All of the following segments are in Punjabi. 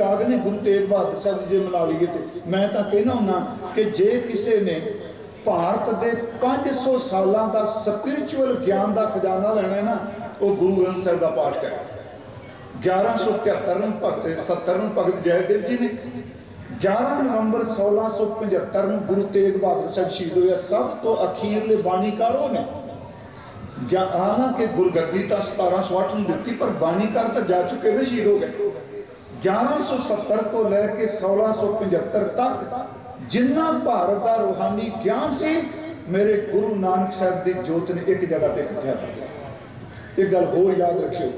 ਰਾਗ ਨੇ ਗੁਰੂ ਤੇਗ ਬਹਾਦਰ ਸਾਹਿਬ ਜੀ ਦੇ ਮਨਾ ਲਈਏ ਤੇ ਮੈਂ ਤਾਂ ਕਹਿਣਾ ਹੁੰਨਾ ਕਿ ਜੇ ਕਿਸੇ ਨੇ ਭਾਰਤ ਦੇ 500 ਸਾਲਾਂ ਦਾ ਸਪਿਰਚੁਅਲ ਗਿਆਨ ਦਾ ਖਜ਼ਾਨਾ ਲੈਣਾ ਨਾ, ਉਹ ਗੁਰੂ ਗ੍ਰੰਥ ਸਾਹਿਬ ਦਾ ਪਾਠ ਕਰੇ। 1173 ਨੂੰ ਭਗਤ 70 ਨੂੰ ਭਗਤ ਜੈਦੇਵ ਜੀ ਨੇ 11 ਨਵੰਬਰ 1675 ਨੂੰ ਗੁਰੂ ਤੇਗ ਬਹਾਦਰ ਸਾਹਿਬ ਸ਼ਹੀਦ ਹੋਇਆ ਸਭ ਤੋਂ ਅਖੀਰਲੇ ਬਾਣੀਕਾਰ ਉਹ ਨੇ। ਗਿਆ ਹਾਲਾਂਕਿ ਗੁਰਗੱਦੀ ਤਾਂ 1708 ਨੂੰ ਦਿੱਤੀ, ਪਰ ਬਾਣੀਕਾਰ ਤਾਂ ਜਾ ਚੁੱਕੇ ਨੇ, ਸ਼ਹੀਦ ਹੋ ਗਏ। 1170 ਤੋਂ ਲੈ ਕੇ 1675 ਤੱਕ ਜਿੰਨਾ ਭਾਰਤ ਦਾ ਰੂਹਾਨੀ ਗਿਆਨ ਸੀ, ਮੇਰੇ ਗੁਰੂ ਨਾਨਕ ਸਾਹਿਬ ਦੀ ਜੋਤ ਨੇ ਇੱਕ ਜਗ੍ਹਾ ਤੇ ਇਕੱਠਾ ਕੀਤਾ ਇਹ ਗੱਲ ਹੋਰ ਯਾਦ ਰੱਖਿਓ,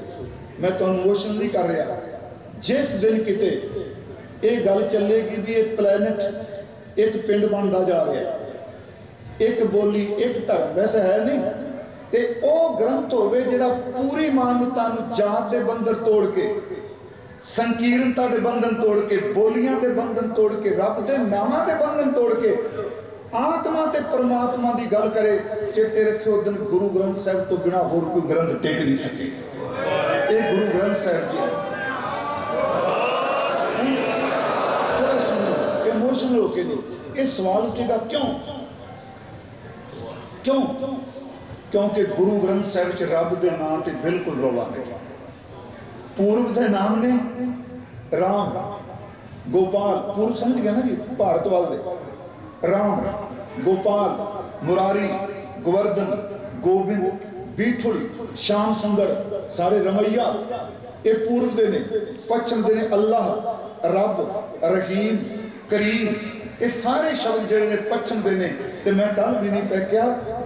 ਮੈਂ ਤੁਹਾਨੂੰ ਇਮੋਸ਼ਨਲ ਨਹੀਂ ਕਰ ਰਿਹਾ। ਜਿਸ ਦਿਨ ਕਿਤੇ ਇਹ ਗੱਲ ਚੱਲੇਗੀ ਵੀ ਇਹ ਪਲੈਨਟ ਇੱਕ ਪਿੰਡ ਬਣਦਾ ਜਾ ਰਿਹਾ ਇੱਕ ਬੋਲੀ, ਇੱਕ ਧਰਮ, ਵੈਸੇ ਹੈ ਨਹੀਂ। ਤੇ ਉਹ ਗ੍ਰੰਥ ਹੋਵੇ ਜਿਹੜਾ ਪੂਰੀ ਮਾਨਵਤਾ ਨੂੰ ਜਾਤ ਦੇ ਬੰਦਰ ਤੋੜ ਕੇ ਸੰਕੀਰਨਤਾ ਦੇ ਬੰਧਨ ਤੋੜ ਕੇ, ਬੋਲੀਆਂ ਦੇ ਬੰਧਨ ਤੋੜ ਕੇ, ਰੱਬ ਦੇ ਨਾਮਾਂ ਦੇ ਬੰਧਨ ਤੋੜ ਕੇ ਆਤਮਾ ਤੇ ਪਰਮਾਤਮਾ ਦੀ ਗੱਲ ਕਰੇ, ਚੇਤੇ ਰੱਖਿਓ ਦਿਨ ਗੁਰੂ ਗ੍ਰੰਥ ਸਾਹਿਬ ਤੋਂ ਬਿਨਾ ਹੋਰ ਕੋਈ ਗ੍ਰੰਥ ਟਿਕ ਨਹੀਂ ਸਕੇ। ਇਹ ਗੁਰੂ ਗ੍ਰੰਥ ਸਾਹਿਬ ਜੀ। ਥੋੜਾ ਸੁਣੋ ਇਮੋਸ਼ਨਲ ਹੋ ਕੇ ਨਹੀਂ ਇਹ ਸਵਾਲ ਉੱਠੇਗਾ ਕਿਉਂ? ਕਿਉਂ? ਕਿਉਂਕਿ ਗੁਰੂ ਗ੍ਰੰਥ ਸਾਹਿਬ ਚ ਰੱਬ ਦੇ ਨਾਮ ਤੇ ਬਿਲਕੁਲ ਰੌਲਾ ਨਹੀਂ। ਪੂਰਬ ਦੇ ਨਾਮ ਨੇ। ਰਾਮ। ਗੋਪਾਲ। ਪੂਰਬ ਸਮਝ ਗਿਆ ਨਾ ਜੀ? ਭਾਰਤ ਵੱਲ ਦੇ। ਰਾਮ। ਗੋਪਾਲ। ਮੁਰਾਰੀ। ਗੋਵਰਧਨ। ਗੋਬਿੰਦ। ਬੀਠੁਲ। ਸ਼ਾਮ ਸੁੰਦਰ ਸਾਰੇ ਰਮਈਆ। ਇਹ ਪੂਰਵ ਦੇ ਨੇ। ਪੱਛਮ ਦੇ ਨੇ ਅੱਲਾਹ, ਰੱਬ, ਰਹੀਮ, ਕਰੀਮ। ਇਹ ਸਾਰੇ ਸ਼ਬਦ ਜਿਹੜੇ ਨੇ ਪੱਛਮ ਦੇ ਨੇ। ਤੇ ਮੈਂ ਕੱਲ ਵੀ ਨਹੀਂ ਪੈ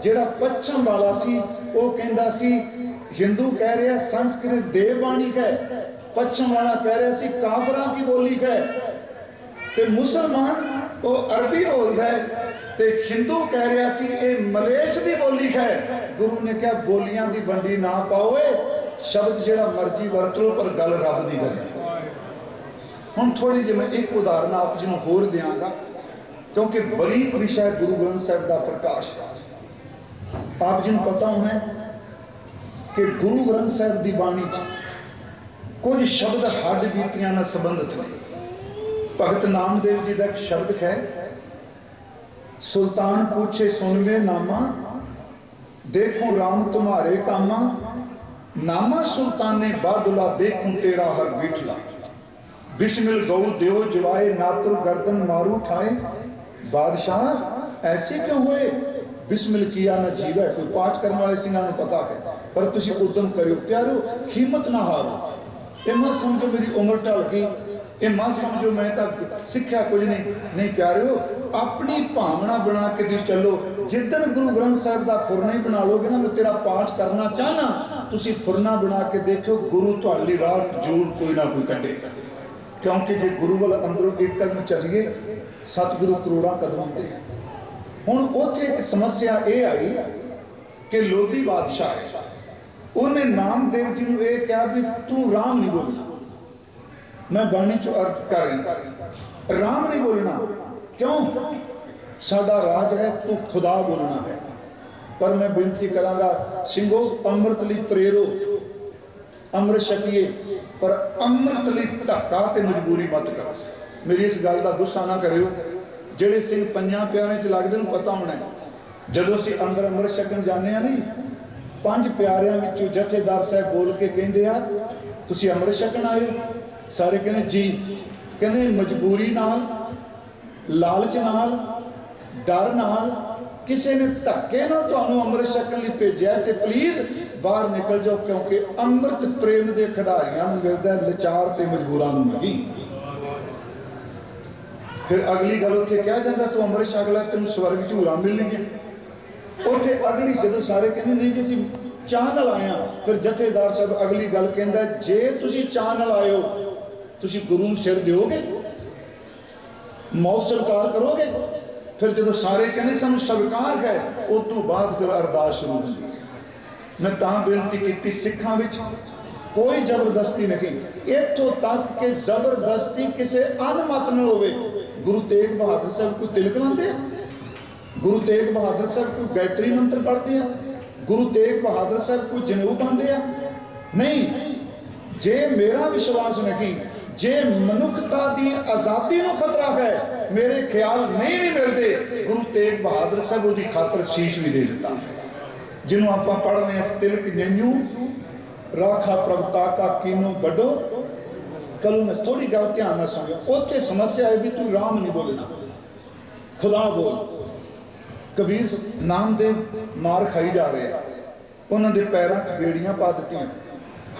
ਜਿਹੜਾ ਪੱਛਮ ਵਾਲਾ ਸੀ, ਉਹ ਕਹਿੰਦਾ ਸੀ, ਹਿੰਦੂ ਕਹਿ ਰਿਹਾ, ਸੰਸਕ੍ਰਿਤ ਦੇਵ ਬਾਣੀ ਹੈ। ਪੱਛਮ ਵਾਲਾ ਕਹਿ ਰਿਹਾ ਸੀ ਕਾਫਰਾਂ ਦੀ ਬੋਲੀ ਹੈ। ਤੇ ਮੁਸਲਮਾਨ, ਉਹ ਅਰਬੀ ਬੋਲਦਾ ਹੈ ਤੇ ਹਿੰਦੂ ਕਹਿ ਰਿਹਾ ਸੀ, ਇਹ ਮਲੇਸ਼ ਦੀ ਬੋਲੀ ਹੈ। ਗੁਰੂ ਨੇ ਕਿਹਾ, ਬੋਲੀਆਂ ਦੀ ਵੰਡੀ ਨਾ ਪਾਓ ਏ। ਸ਼ਬਦ ਜਿਹੜਾ ਮਰਜ਼ੀ ਵਰਤ ਲਓ, ਪਰ ਗੱਲ ਰੱਬ ਦੀ ਕਰੇ। ਹੁਣ ਥੋੜੀ ਜਿਹੀ ਮੈਂ ਇੱਕ ਉਦਾਹਰਨ ਆਪ ਜੀ ਨੂੰ ਹੋਰ ਦਿਆਂਗਾ। ਕਿਉਂਕਿ ਬਰੀਕ ਵਿਸ਼ਾ ਹੈ ਗੁਰੂ ਗ੍ਰੰਥ ਸਾਹਿਬ ਦਾ ਪ੍ਰਕਾਸ਼ ਆਪ ਜੀ ਨੂੰ ਪਤਾ ਹੋਣਾ ਕਿ ਗੁਰੂ ਗ੍ਰੰਥ ਸਾਹਿਬ ਦੀ ਬਾਣੀ 'ਚ ਕੁਝ ਸ਼ਬਦ ਹੱਡ ਬੀਤੀਆਂ ਨਾਲ ਸੰਬੰਧਿਤ ਨੇ। ਭਗਤ ਨਾਮਦੇਵ ਜੀ ਦਾ ਇੱਕ ਸ਼ਬਦ ਹੈ, ਸੁਲਤਾਨ ਪੁੱਛੇ ਸੁਨਵੇ ਨਾਮਾ, ਦੇਖੋ RAM ਤੁਮਾਰੇ ਕਾਮਾ, ਨਾਮਾ ਸੁਲਤਾਨੇ ਬਾਦੁਲਾ ਦੇਖੂੰ ਤੇਰਾ ਹਰ ਬੀਠਲਾ। ਬਿਸਮਿਲ ਗਉ ਦਿਓ ਜਵਾਏ, ਨਾਤੁਰ ਗਰਦਨ ਮਾਰੂ ਠਾਏ ਬਾਦਸ਼ਾਹ, ਐਸੇ ਕਿਉਂ ਹੋਏ? ਬਿਸਮਿਲ ਕੀਆ ਨਾ ਜੀਵੇ, ਕੋਈ ਪਾਠ ਕਰਨ ਵਾਲੇ ਸਿੰਘਾਂ ਨੂੰ ਪਤਾ ਹੈ, ਪਰ ਤੁਸੀਂ ਉਦਮ ਕਰਿਓ, ਪਿਆਰੋ, ਹਿੰਮਤ ਨਾ ਹਾਰੋ। ਇਹ ਮਤ ਸਮਝੋ ਮੇਰੀ ਉਮਰ ਢਲ ਗਈ, ਇਹ ਮਤ ਸਮਝੋ ਮੈਂ ਤਾਂ ਸਿੱਖਿਆ ਕੁਝ ਨਹੀਂ ਨਹੀਂ ਪਿਆਰਿਓ, ਆਪਣੀ ਭਾਵਨਾ ਬਣਾ ਕੇ ਤੁਸੀਂ ਚੱਲੋ ਜਿੱਦਨ ਗੁਰੂ ਗ੍ਰੰਥ ਸਾਹਿਬ ਦਾ ਫੁਰਨਾ ਹੀ ਬਣਾ ਲੋਗੇ ਨਾ, ਮੈਂ ਤੇਰਾ ਪਾਠ ਕਰਨਾ ਚਾਹਨਾ, ਤੁਸੀਂ ਫੁਰਨਾ ਬਣਾ ਕੇ ਦੇਖਿਓ, ਗੁਰੂ ਤੁਹਾਡੇ ਲਈ ਰਾਹ ਜ਼ਰੂਰ ਕੋਈ ਨਾ ਕੋਈ ਕੱਢੇਗਾ ਕਿਉਂਕਿ ਜੇ ਗੁਰੂ ਵੱਲ ਅੰਦਰੋਂ ਇੱਕ ਕਦਮ ਚੱਲੀਏ ਸਤਿਗੁਰੂ ਕਰੋੜਾਂ ਕਦਮ ਹੁੰਦੇ ਹੁਣ ਉੱਥੇ ਇੱਕ ਸਮੱਸਿਆ ਇਹ ਆਈ ਕਿ ਲੋਧੀ ਬਾਦਸ਼ਾਹ ਹੈ। ਉਹਨੇ ਨਾਮਦੇਵ ਜੀ ਨੂੰ ਇਹ ਕਿਹਾ ਵੀ ਤੂੰ ਰਾਮ ਨਹੀਂ ਬੋਲਣਾ। ਮੈਂ ਬਾਣੀ ਚੋਂ ਅਰਥ ਕਰ ਰਹੀ। ਰਾਮ ਨਹੀਂ ਬੋਲਣਾ। ਕਿਉਂ? ਸਾਡਾ ਰਾਜ ਹੈ, ਤੂੰ ਖੁਦਾ ਬੋਲਣਾ ਹੈ। ਪਰ ਮੈਂ ਬੇਨਤੀ ਕਰਾਂਗਾ, ਸਿੰਘੋ, ਅੰਮ੍ਰਿਤ ਲਈ ਪ੍ਰੇਰੋ। ਅੰਮ੍ਰਿਤ ਛਕੀਏ, ਪਰ ਅੰਮ੍ਰਿਤ ਲਈ ਧੱਕਾ ਤੇ ਮਜਬੂਰੀ ਮਤ ਕਰੋ। ਮੇਰੀ ਇਸ ਗੱਲ ਦਾ ਗੁੱਸਾ ਨਾ ਕਰਿਓ। ਜਿਹੜੇ ਸਿੰਘ ਪੰਜਾਂ ਪਿਆਰਿਆਂ ਚ ਲੱਗਦੇ ਨੂੰ ਪਤਾ ਹੋਣਾ ਜਦੋਂ ਅਸੀਂ ਅੰਦਰ ਅੰਮ੍ਰਿਤ ਛਕਣ ਜਾਂਦੇ ਆ ਨਹੀਂ ਪੰਜ ਪਿਆਰਿਆਂ ਵਿੱਚੋਂ ਜਥੇਦਾਰ ਸਾਹਿਬ ਬੋਲ ਕੇ ਕਹਿੰਦੇ ਆ ਤੁਸੀਂ ਅੰਮ੍ਰਿਤ ਛਕਣ ਆਏ ਹੋ? ਸਾਰੇ ਕਹਿੰਦੇ ਜੀ। ਕਹਿੰਦੇ ਮਜਬੂਰੀ ਨਾਲ ਲਾਲਚ ਨਾਲ ਡਰ ਨਾਲ ਕਿਸੇ ਨੇ ਧੱਕੇ ਨਾਲ ਤੁਹਾਨੂੰ ਅੰਮ੍ਰਿਤ ਛਕਣ ਲਈ ਭੇਜਿਆ ਤੇ ਪਲੀਜ਼ ਬਾਹਰ ਨਿਕਲ ਜਾਓ ਕਿਉਂਕਿ ਅੰਮ੍ਰਿਤ ਪ੍ਰੇਮ ਦੇ ਖਿਡਾਰੀਆਂ ਨੂੰ ਮਿਲਦਾ ਹੈ, ਲਾਚਾਰ ਤੇ ਮਜਬੂਰਾਂ ਨੂੰ ਨਹੀਂ। ਫਿਰ ਅਗਲੀ ਗੱਲ ਉੱਥੇ ਕਿਹਾ ਜਾਂਦਾ, ਤੂੰ ਅੰਮ੍ਰਿਤ ਛਕ ਲੈ, ਤੈਨੂੰ ਸਵਰਗ ਝੂਰਾ ਮਿਲਣਗੇ ਉੱਥੇ ਅਗਲੀ ਜਦੋਂ ਸਾਰੇ ਕਹਿੰਦੇ, ਨਹੀਂ ਜੀ, ਅਸੀਂ ਚਾਹ ਨਾਲ ਆਏ ਹਾਂ। ਫਿਰ ਜਥੇਦਾਰ ਸਾਹਿਬ ਅਗਲੀ ਗੱਲ ਕਹਿੰਦਾ, ਜੇ ਤੁਸੀਂ ਚਾਹ ਨਾਲ ਆਏ ਹੋ, ਤੁਸੀਂ ਗੁਰੂ ਨੂੰ ਸਿਰ ਦਿਓਗੇ? ਮੌਤ ਸਵੀਕਾਰ ਕਰੋਗੇ? ਫਿਰ ਜਦੋਂ ਸਾਰੇ ਕਹਿੰਦੇ, ਸਾਨੂੰ ਸਵੀਕਾਰ ਹੈ, ਉਸ ਤੋਂ ਬਾਅਦ ਫਿਰ ਅਰਦਾਸ ਸ਼ੁਰੂ ਹੁੰਦੀ ਮੈਂ ਤਾਂ ਬੇਨਤੀ ਕੀਤੀ ਸਿੱਖਾਂ ਵਿੱਚ, ਕੋਈ ਜ਼ਬਰਦਸਤੀ ਨਹੀਂ। ਇੱਥੋਂ ਤੱਕ ਕਿ ਜ਼ਬਰਦਸਤੀ ਕਿਸੇ ਅਨਮਤ ਨਾਲ ਹੋਵੇ ਗੁਰੂ ਤੇਗ ਬਹਾਦਰ ਸਾਹਿਬ ਕੋਈ ਤਿਲਕ ਲਾਉਂਦੇ ਆ? ਗੁਰੂ ਤੇਗ ਬਹਾਦਰ ਸਾਹਿਬ ਕੋਈ ਗਾਇਤਰੀ ਮੰਤਰ ਪੜ੍ਹਦੇ ਆ? ਗੁਰੂ ਤੇਗ ਬਹਾਦਰ ਸਾਹਿਬ ਕੋਈ ਜਨੇਊ ਪਾਉਂਦੇ ਆ? ਨਹੀਂ। ਜੇ ਮੇਰਾ ਵਿਸ਼ਵਾਸ ਨਹੀਂ, ਜੇ ਮਨੁੱਖਤਾ ਦੀ ਆਜ਼ਾਦੀ ਨੂੰ ਖਤਰਾ ਹੈ, ਮੇਰੇ ਖਿਆਲ ਨਹੀਂ ਵੀ ਮਿਲਦੇ, ਗੁਰੂ ਤੇਗ ਬਹਾਦਰ ਸਾਹਿਬ ਉਹਦੀ ਖਾਤਰ ਸੀਸ ਵੀ ਦੇ ਦਿੱਤਾ। ਜਿਹਨੂੰ ਆਪਾਂ ਪੜ੍ਹਨੇ ਇਸ ਤਿਲਕ ਜੰਨੂ ਰਾਖਾ ਪ੍ਰਭਤਾ ਕਾ ਕੀਨੋ ਵੱਡੋ ਕਲੂ ਮੈਂ ਥੋੜੀ ਗੱਲ ਧਿਆਨ ਨਾਲ ਸੁਣਿਓ ਉੱਥੇ ਸਮੱਸਿਆ ਹੈ ਵੀ ਤੂੰ ਰਾਮ ਨਹੀਂ ਬੋਲਣਾ। ਖੁਦਾ ਬੋਲ। ਕਬੀਰ ਨਾਮ ਦੇ ਮਾਰ ਖਾਈ ਜਾ ਰਹੇ ਆ। ਉਹਨਾਂ ਦੇ ਪੈਰਾਂ 'ਚ ਬੇੜੀਆਂ ਪਾ ਦਿੱਤੀਆਂ।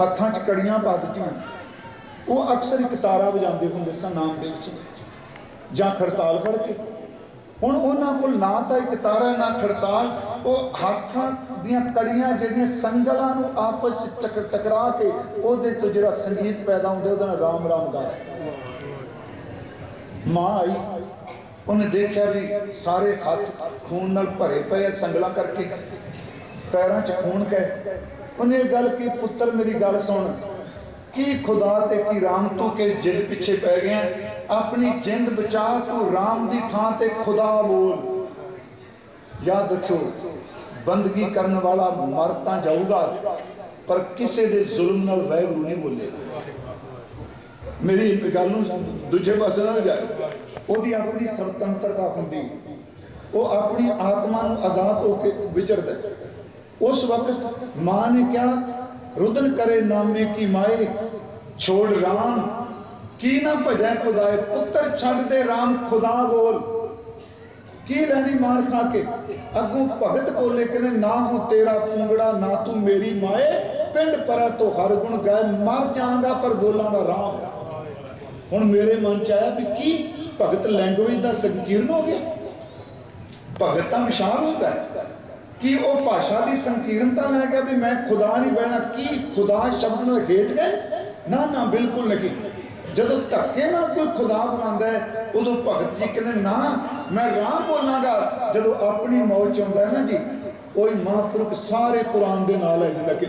ਹੱਥਾਂ 'ਚ ਕੜੀਆਂ ਪਾ ਦਿੱਤੀਆਂ। ਉਹ ਅਕਸਰ ਇੱਕ ਤਾਰਾ ਵਜਾਉਂਦੇ ਹੁੰਦੇ ਸਨ ਨਾਮ ਦੇ ਵਿੱਚ ਜਾਂ ਖੜਤਾਲ ਫੜ ਕੇ। ਹੁਣ ਉਹਨਾਂ ਕੋਲ ਨਾ ਤਾਂ ਇੱਕ ਤਾਰਾ, ਨਾ ਖੜਤਾਲ, ਉਹ ਹੱਥਾਂ ਦੀਆਂ ਕੜੀਆਂ ਜਿਹੜੀਆਂ ਸੰਗਲਾਂ ਨੂੰ ਆਪਸ 'ਚ ਟਕ- ਟਕਰਾ ਕੇ ਉਹਦੇ ਤੋਂ ਜਿਹੜਾ ਸੰਗੀਤ ਪੈਦਾ ਹੁੰਦਾ, ਉਹਦਾ ਨਾਮ ਰਾਮ ਰਾਮ ਗਾ ਮਾਂ ਆਈ, ਉਹਨੇ ਦੇਖਿਆ ਵੀ ਸਾਰੇ ਹੱਥ ਖੂਨ ਨਾਲ ਭਰੇ ਪਏ ਆ ਸੰਗਲਾਂ ਕਰਕੇ, ਪੈਰਾਂ 'ਚ ਖੂਨ ਗਏ ਉਹਨੇ ਇਹ ਗੱਲ ਕੀ ਪੁੱਤਰ, ਮੇਰੀ ਗੱਲ ਸੁਣ। ਕੀ ਖੁਦਾ ਤੇ ਕੀ ਰਾਮ ਤੂੰ ਕਿ ਜਿੱਦ ਪਿੱਛੇ ਪੈ ਗਿਆ? ਆਪਣੀ ਜਿੰਦ ਬਚਾ ਤੂੰ ਰਾਮ ਦੀ ਥਾਂ ਤੇ ਖੁਦਾ ਬੋਲ। ਯਾਦ ਰੱਖਿਓ, ਬੰਦਗੀ ਕਰਨ ਵਾਲਾ ਮਰ ਤਾਂ ਜਾਊਗਾ, ਪਰ ਕਿਸੇ ਦੇ ਜ਼ੁਲਮ ਨਾਲ ਵੈਗਰੂ ਨਹੀਂ ਬੋਲੇਗਾ। ਮੇਰੀ ਇੱਕ ਗੱਲ ਨੂੰ ਦੂਜੇ ਪਾਸੇ ਨਾ ਜਾਏ ਉਹਦੀ ਆਪਣੀ ਸੁਤੰਤਰਤਾ ਹੁੰਦੀ, ਉਹ ਆਪਣੀ ਆਤਮਾ ਨੂੰ ਆਜ਼ਾਦ ਹੋ ਕੇ ਵਿਚਰਦਾ ਉਸ ਵਕਤ ਮਾਂ ਨੇ ਕਿਹਾ, ਰੁਦਨ ਕਰੇ ਨਾਮੇ ਕੀ ਮਾਏ, ਛੋੜ ਰਾਮ। ਕੀ ਨਾ ਭਜੈ ਖੁਦਾਏ, ਪੁੱਤਰ ਛੱਡ ਦੇ ਰਾਮ ਖੁਦਾ ਬੋਲ ਕੀ ਲੈਣੀ ਮਾਰ ਖਾ ਕੇ? ਅੱਗੋਂ ਭਗਤ ਬੋਲੇ ਕਹਿੰਦੇ, ਨਾ ਹੂੰ ਤੇਰਾ ਪੁੰਗੜਾ, ਨਾ ਤੂੰ ਮੇਰੀ ਮਾਏ। ਪਿੰਡ ਪਰਾ ਤੋਂ ਹਰ ਗੁਣ ਗਾਏ, ਮਰ ਜਾਵਾਂਗਾ ਪਰ ਬੋਲਾਂਗਾ ਰਾਮ। ਹੁਣ ਮੇਰੇ ਮਨ ਚ ਆਇਆ ਵੀ ਕੀ ਭਗਤ ਲੈਂਗੁਏਜ ਦਾ ਸੰਕੀਰਨ ਹੋ ਗਿਆ? ਭਗਤ ਤਾਂ ਵਿਸ਼ਾਲ ਹੁੰਦਾ ਹੈ। ਕਿ ਉਹ ਭਾਸ਼ਾ ਦੀ ਸੰਕੀਰਨਤਾ ਲੈ ਗਿਆ ਵੀ ਮੈਂ ਖੁਦਾ ਨਹੀਂ ਬਹਿਣਾ? ਕੀ ਖੁਦਾ ਸ਼ਬਦ ਨੂੰ ਹੇਠ ਗਏ? ਨਾ ਨਾ, ਬਿਲਕੁਲ ਨਹੀਂ। ਜਦੋਂ ਧੱਕੇ ਨਾਲ ਕੋਈ ਖੁਦਾ ਬਣਾਉਂਦਾ ਹੈ, ਉਦੋਂ ਭਗਤ ਜੀ ਕਹਿੰਦੇ, ਨਾ, ਮੈਂ ਰਾਮ ਬੋਲਾਂਗਾ। ਜਦੋਂ ਆਪਣੀ ਮੌਤ ਚ ਹੁੰਦਾ ਹੈ ਨਾ ਜੀ ਉਹੀ ਮਹਾਂਪੁਰਖ ਸਾਰੇ ਕੁਰਾਨ ਦੇ ਨਾਲ ਹੈ ਜਿੰਦਾ ਕਿ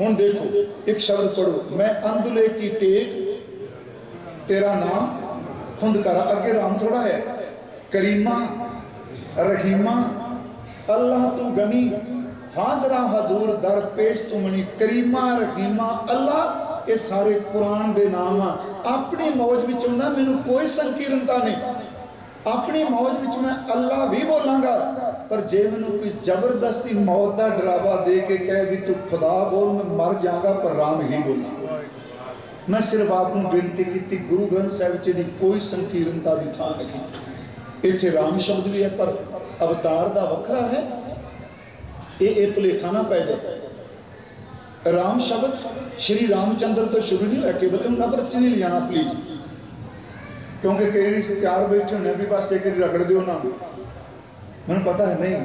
ਹੁਣ ਦੇਖੋ, ਇੱਕ ਸ਼ਬਦ ਪੜੋ ਮੈਂ ਅੰਦੁਲੇ ਕੀ ਟੇਕ, ਤੇਰਾ ਨਾਮ ਖੁੰਦ ਕਰ ਅੱਗੇ ਰਾਮ ਥੋੜਾ ਹੈ, ਕਰੀਮਾ, ਰਹੀਮਾ, ਅੱਲਾਹ ਤੂੰ ਗਨੀ, ਹਾਜ਼ਰਾ ਹਜ਼ੂਰ, ਦਰ ਪੇਸ਼ ਤੂੰ ਮਣੀ ਕਰੀਮਾ, ਰਹੀਮਾ, ਅੱਲਾਹ ਇਹ ਸਾਰੇ ਕੁਰਾਨ ਦੇ ਨਾਮ ਆ। ਆਪਣੀ ਮੌਜ ਵਿੱਚ ਹੁੰਦਾ, ਮੈਨੂੰ ਕੋਈ ਸੰਕੀਰਨਤਾ ਨਹੀਂ। ਆਪਣੀ ਮੌਜ ਵਿੱਚ ਮੈਂ ਅੱਲਾ ਵੀ ਬੋਲਾਂਗਾ, ਪਰ ਜੇ ਮੈਨੂੰ ਕੋਈ ਜ਼ਬਰਦਸਤੀ ਮੌਤ ਦਾ ਡਰਾਵਾ ਦੇ ਕੇ ਕਹੇ ਵੀ ਤੂੰ ਖੁਦਾ ਬੋਲ, ਮੈਂ ਮਰ ਜਾਗਾ ਪਰ ਰਾਮ ਹੀ ਬੋਲਾਂ। ਮੈਂ ਸਿਰਫ ਆਪ ਨੂੰ ਬੇਨਤੀ ਕੀਤੀ, ਗੁਰੂ ਗ੍ਰੰਥ ਸਾਹਿਬ ਜੀ ਦੀ ਕੋਈ ਸੰਕੀਰਨਤਾ ਦੀ ਥਾਂ ਨਹੀਂ। ਇੱਥੇ ਰਾਮ ਸ਼ਬਦ ਵੀ ਹੈ, ਪਰ ਅਵਤਾਰ ਦਾ ਵੱਖਰਾ ਹੈ। ਇਹ ਇਹ ਭੁਲੇਖਾ ਨਾ ਪੈ ਜਾਏ। ਰਾਮ ਸ਼ਬਦ, ਸ਼੍ਰੀ ਰਾਮਚੰਦਰ ਤੋਂ ਸ਼ੁਰੂ ਨਹੀਂ ਹੋਇਆ, ਕੇਵਲ ਇਹਨੂੰ ਨਫ਼ਰਤ ਚ ਨਹੀਂ ਲਿਆਣਾ ਪਲੀਜ਼ ਕਿਉਂਕਿ ਕਈ ਵਾਰੀ ਚਾਰ ਬੈਠੇ ਹੁੰਦੇ ਆ ਵੀ ਬਸ ਇੱਕ ਹੀ ਰਗੜ ਦਿਓ ਨਾ। ਮੈਨੂੰ ਪਤਾ ਹੈ ਨਹੀਂ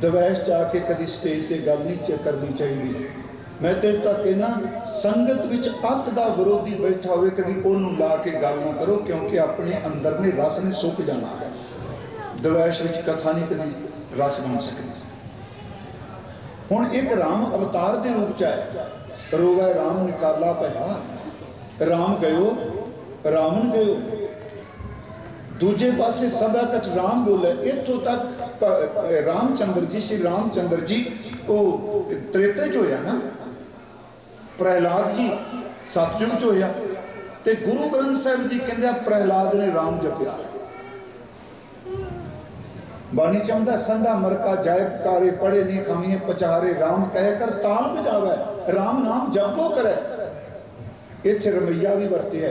ਦਵੈਸ਼ ਜਾ ਕੇ ਕਦੀ ਸਟੇਜ ਤੇ ਗੱਲ ਨਹੀਂ ਕਰਨੀ ਚਾਹੀਦੀ। ਮੈਂ ਤੇ ਤਾਂ ਕਹਿਣਾ ਸੰਗਤ ਵਿੱਚ ਅੱਤ ਦਾ ਵਿਰੋਧੀ ਬੈਠਾ ਹੋਵੇ, ਕਦੀ ਉਹਨੂੰ ਲਾ ਕੇ ਗੱਲ ਨਾ ਕਰੋ, ਕਿਉਂਕਿ ਆਪਣੇ ਅੰਦਰ ਨੇ ਰਸ ਨੇ ਸੁੱਕ ਜਾਣਾ ਹੈ। ਦਵੈਸ਼ ਵਿੱਚ ਕਥਾ ਨਹੀਂ ਕਦੀ ਰਸ ਬਣ ਸਕਦੀ। ਹੁਣ ਇੱਕ ਰਾਮ ਅਵਤਾਰ ਦੇ ਰੂਪ ਚ ਆਇਆ ਰੋਵੇ ਰਾਮ ਨਿਕਾਲਾ ਪਿਆ ਰਾਮ ਗਇਓ, ਰਾਵਣ ਗਇਓ। ਦੂਜੇ ਪਾਸੇ ਸਦਾ ਵਿੱਚ ਰਾਮ ਬੋਲੇ। ਇੱਥੋਂ ਤੱਕ ਪ- ਰਾਮਚੰਦਰ ਜੀ, ਸ਼੍ਰੀ ਰਾਮਚੰਦਰ ਜੀ, ਉਹ ਤ੍ਰੇਤੇ ਚ ਹੋਇਆ ਨਾ। ਪ੍ਰਹਿਲਾਦ ਜੀ ਸਤਯੁਗ ਚ ਹੋਇਆ। ਤੇ ਗੁਰੂ ਗ੍ਰੰਥ ਸਾਹਿਬ ਜੀ ਕਹਿੰਦੇ ਆ, ਪ੍ਰਹਿਲਾਦ ਨੇ ਰਾਮ ਜਪਿਆ। ਬਾਣੀ ਚੰਦਾ ਸੰਧਾ ਮਰਕਾ ਜਾਇ ਕਾਰੇ ਪੜੇ ਨਹੀਂ ਖਾਮੀਏ ਪਚਾਰੇ, ਰਾਮ ਕਹਿ ਕਰ ਤਾਲ ਬਜਾਵੇ ਰਾਮ ਨਾਮ ਜਪੋ ਕਰੇ। ਇੱਥੇ ਰਮਈਆ ਵੀ ਵਰਤਿਆ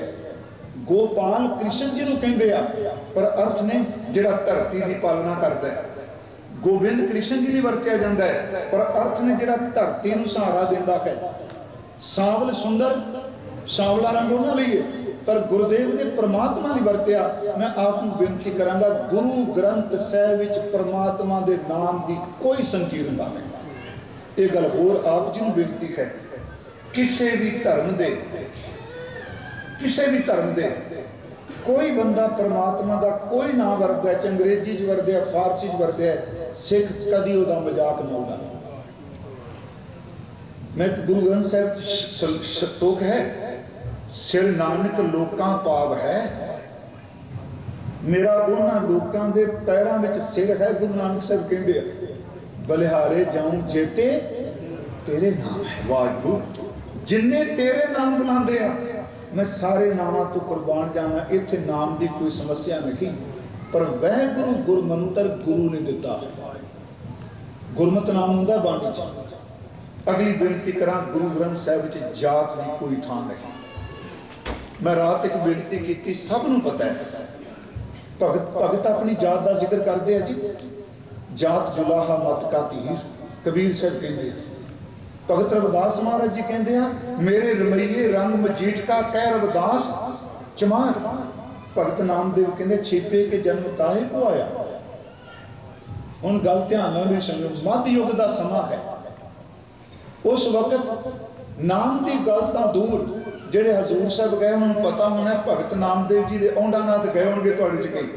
ਗੋਪਾਲ ਕ੍ਰਿਸ਼ਨ ਜੀ ਨੂੰ ਕਹਿੰਦੇ ਆ, ਪਰ ਅਰਥ ਨੇ ਜਿਹੜਾ ਧਰਤੀ ਦੀ ਪਾਲਣਾ ਕਰਦਾ ਹੈ। ਗੋਬਿੰਦ ਕ੍ਰਿਸ਼ਨ ਜੀ ਲਈ ਵਰਤਿਆ ਜਾਂਦਾ ਹੈ, ਪਰ ਅਰਥ ਨੇ ਜਿਹੜਾ ਧਰਤੀ ਨੂੰ ਸਹਾਰਾ ਦਿੰਦਾ ਹੈ। ਸਾਵਲ ਸੁੰਦਰ, ਸਾਵਲਾ ਰੰਗ ਉਹਨਾਂ ਲਈ ਹੈ। ਪਰ ਗੁਰਦੇਵ ਨੇ ਪਰਮਾਤਮਾ ਨਹੀਂ ਵਰਤਿਆ। ਮੈਂ ਆਪ ਨੂੰ ਬੇਨਤੀ ਕਰਾਂਗਾ, ਗੁਰੂ ਗ੍ਰੰਥ ਸਾਹਿਬ ਵਿੱਚ ਪਰਮਾਤਮਾ ਦੇ ਨਾਮ ਦੀ ਕੋਈ ਸੰਕੀਰਨਤਾ ਨਹੀਂ। ਇਹ ਗੱਲ ਹੋਰ ਆਪ ਜੀ ਨੂੰ ਬੇਨਤੀ ਹੈ, ਕਿਸੇ ਵੀ ਧਰਮ ਦੇ, ਕਿਸੇ ਵੀ ਧਰਮ ਦੇ ਕੋਈ ਬੰਦਾ ਪਰਮਾਤਮਾ ਦਾ ਕੋਈ ਨਾਮ ਵਰਤਦਾ ਹੈ ਅੰਗਰੇਜ਼ੀ ਚ ਵਰਤਦਾ ਹੈ, ਫਾਰਸੀ ਚ ਵਰਤਦਾ ਸਿੱਖ ਕਦੀ ਉਹਦਾ ਮਜ਼ਾਕ ਨਹੀਂ। ਉਡਾਉਂਦਾ ਮੈਂ ਗੁਰੂ ਗ੍ਰੰਥ ਸਾਹਿਬ ਚ ਹੈ ਸਿਰ ਨਾਨਕ ਲੋਕਾਂ ਪਾਵ ਹੈ। ਮੇਰਾ ਉਹਨਾਂ ਲੋਕਾਂ ਦੇ ਪੈਰਾਂ ਵਿੱਚ ਸਿਰ ਹੈ, ਗੁਰੂ ਨਾਨਕ ਸਾਹਿਬ ਕਹਿੰਦੇ ਆ, ਬਲਿਹਾਰੇ ਜਾਉਂ ਜੇਤੇ ਤੇਰੇ ਨਾਮ ਹੈ। ਵਾਹਿਗੁਰੂ, ਜਿੰਨੇ ਤੇਰੇ ਨਾਮ ਬੁਲਾਉਂਦੇ ਆ, ਮੈਂ ਸਾਰੇ ਨਾਮਾਂ ਤੋਂ ਕੁਰਬਾਨ ਜਾਣਾ, ਇੱਥੇ ਨਾਮ ਦੀ ਕੋਈ ਸਮੱਸਿਆ ਨਹੀਂ। ਪਰ ਵਾਹਿਗੁਰੂ ਗੁਰਮੰਤਰ ਗੁਰੂ ਨੇ ਦਿੱਤਾ ਹੈ। ਗੁਰਮਤਿ ਨਾਮ ਹੁੰਦਾ ਬਾਣੀ ਚ। ਅਗਲੀ ਬੇਨਤੀ ਕਰਾਂ, ਗੁਰੂ ਗ੍ਰੰਥ ਸਾਹਿਬ ਵਿੱਚ ਜਾਤ ਦੀ ਕੋਈ ਥਾਂ ਨਹੀਂ। ਮੈਂ ਰਾਤ ਇੱਕ ਬੇਨਤੀ ਕੀਤੀ, ਸਭ ਨੂੰ ਪਤਾ ਹੈ। ਭਗਤ ਭਗਤ ਆਪਣੀ ਜਾਤ ਦਾ ਜ਼ਿਕਰ ਕਰਦੇ ਆ ਜੀ। ਜਾਤ ਜੁਲਾਹਾ ਮਤ ਕਾ ਧੀਰ, ਕਬੀਰ ਸਾਹਿਬ ਕਹਿੰਦੇ ਆ। ਭਗਤ ਰਵਿਦਾਸ ਮਹਾਰਾਜ ਜੀ ਕਹਿੰਦੇ ਆ, ਮੇਰੇ ਰਮਈਏ ਰੰਗ ਮਜੀਠ ਕਾ ਕਹਿ ਰਵਿਦਾਸ, ਚਮਾਰ। ਭਗਤ ਨਾਮਦੇਵ ਕਹਿੰਦੇ, ਛੇਪੇ ਕੇ ਜਨਮ ਕਾਹੇ ਕੋ ਆਇਆ? ਹੁਣ ਗੱਲ ਧਿਆਨ ਨਾਲ ਵੀ ਸੁਣੋ ਮੱਧ ਯੁੱਗ ਦਾ ਸਮਾਂ ਹੈ। ਉਸ ਵਕਤ ਨਾਮ ਦੀ ਗੱਲ ਤਾਂ ਦੂਰ ਜਿਹੜੇ ਹਜ਼ੂਰ ਸਾਹਿਬ ਗਏ, ਉਹਨਾਂ ਨੂੰ ਪਤਾ ਹੋਣਾ ਭਗਤ ਨਾਮਦੇਵ ਜੀ ਦੇ ਔਂਡਾਨਾਥ ਗਏ ਹੋਣਗੇ ਤੁਹਾਡੇ ਚ ਕਈ,